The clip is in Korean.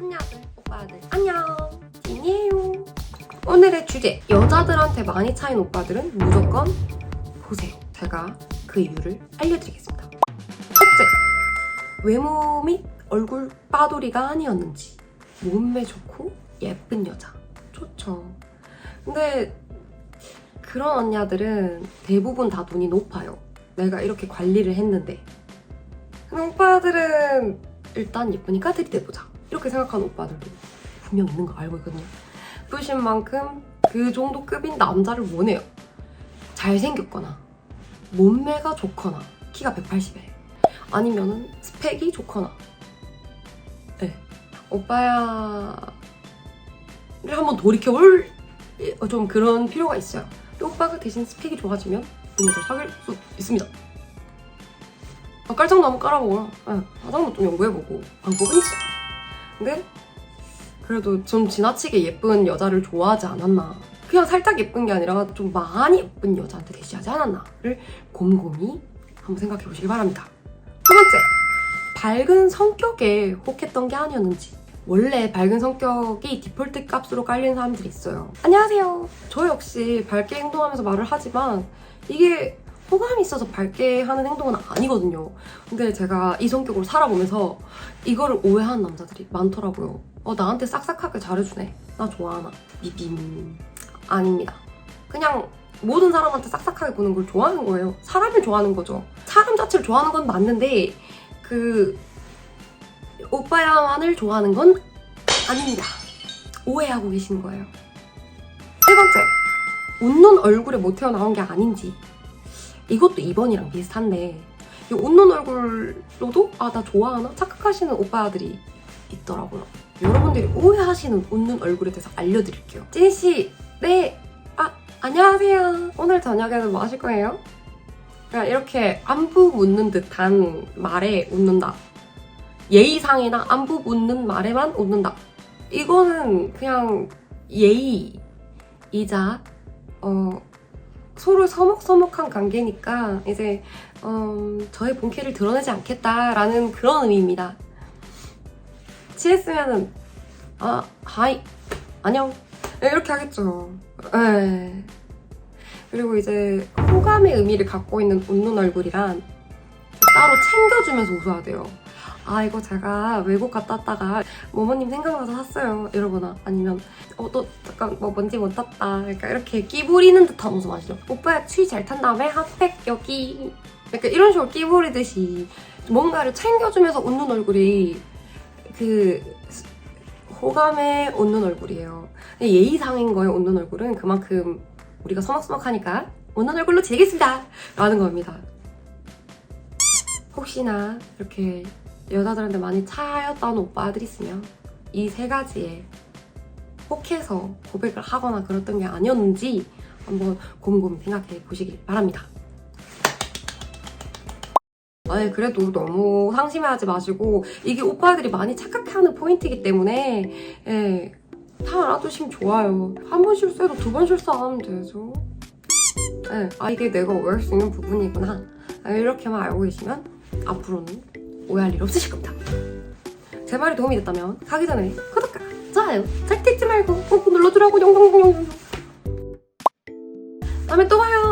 언니들, 오빠들. 안녕. 진이에요. 오늘의 주제. 여자들한테 많이 차인 오빠들은 무조건 보세요. 제가 그 이유를 알려드리겠습니다. 첫째 외모 및 얼굴 빠돌이가 아니었는지 몸매 좋고 예쁜 여자. 좋죠. 근데 그런 언니들은 대부분 다 돈이 높아요. 내가 이렇게 관리를 했는데. 근데 오빠들은 일단 예쁘니까 들이대보자 이렇게 생각하는 오빠들도 분명 있는 거 알고 있거든요. 예쁘신 만큼 그 정도 급인 남자를 원해요. 잘생겼거나 몸매가 좋거나 키가 180에 아니면은 스펙이 좋거나 네. 오빠야를 한번 돌이켜볼 어, 좀 그런 필요가 있어요. 오빠가 대신 스펙이 좋아지면 그 여자 사귈 수 있습니다. 아, 깔짝도 한번 깔아보고요. 네, 화장도 좀 연구해보고 방법은 있어요. 근데 그래도 좀 지나치게 예쁜 여자를 좋아하지 않았나. 그냥 살짝 예쁜 게 아니라 좀 많이 예쁜 여자한테 대시하지 않았나를 곰곰이 한번 생각해 보시기 바랍니다. 두 번째, 밝은 성격에 혹했던 게 아니었는지. 원래 밝은 성격이 디폴트 값으로 깔리는 사람들이 있어요. 안녕하세요. 저 역시 밝게 행동하면서 말을 하지만 이게 호감이 있어서 밝게 하는 행동은 아니거든요. 근데 제가 이 성격으로 살아보면서 이거를 오해하는 남자들이 많더라고요. 어, 나한테 싹싹하게 잘해주네. 나 좋아하나. 비빔. 아닙니다. 그냥 모든 사람한테 싹싹하게 보는 걸 좋아하는 거예요. 사람을 좋아하는 거죠. 사람 자체를 좋아하는 건 맞는데, 그, 오빠야만을 좋아하는 건 아닙니다. 오해하고 계신 거예요. 세 번째, 웃는 얼굴에 못 태어나온 게 아닌지. 이것도 2번이랑 비슷한데, 이 웃는 얼굴로도 아 나 좋아하나 착각하시는 오빠들이 있더라고요. 여러분들이 오해하시는 웃는 얼굴에 대해서 알려드릴게요. 찐 씨, 네, 아 안녕하세요. 오늘 저녁에는 뭐 하실 거예요? 그냥 이렇게 안부 묻는 듯한 말에 웃는다. 예의상이나 안부 묻는 말에만 웃는다. 이거는 그냥 예의이자 어, 서로 서먹서먹한 관계니까 이제 음, 저의 본캐를 드러내지 않겠다라는 그런 의미입니다. 취했으면은 아 하이 안녕 네, 이렇게 하겠죠. 네. 그리고 이제 호감의 의미를 갖고 있는 웃는 얼굴이란 따로 챙겨주면서 웃어야 돼요. 아 이거 제가 외국 갔다 왔다가 모모님 생각나서 샀어요. 이러거나 아니면 어 너 잠깐 뭐 뭔지 못 탔다. 그러니까 이렇게 끼 부리는 듯한 웃음 아시죠? 오빠야 추위 잘 탄 다음에 핫팩 여기. 약간 이런 식으로 끼 부리듯이 뭔가를 챙겨주면서 웃는 얼굴이 그 호감에 웃는 얼굴이에요. 예의상인 거에 웃는 얼굴은. 그만큼 우리가 서먹서먹하니까 웃는 얼굴로 지겠습니다. 라는 겁니다. 혹시나 이렇게 여자들한테 많이 차였다는 오빠들 있으면 이 세 가지에 혹해서 고백을 하거나 그랬던 게 아니었는지 한번 곰곰이 생각해 보시길 바랍니다. 아니 그래도 너무 상심해하지 마시고 이게 오빠들이 많이 착각하는 포인트이기 때문에 예, 다 알아두시면 좋아요. 한 번 실수해도 두 번 실수하면 되죠. 예, 아 이게 내가 오해할 수 있는 부분이구나. 아, 이렇게만 알고 계시면 앞으로는 오해할 일 없으실 겁니다. 제 말이 도움이 됐다면 가기 전에 구독과 좋아요 절대 잊지 말고 꾹꾹 눌러주라고 영영영영 다음에 또 봐요.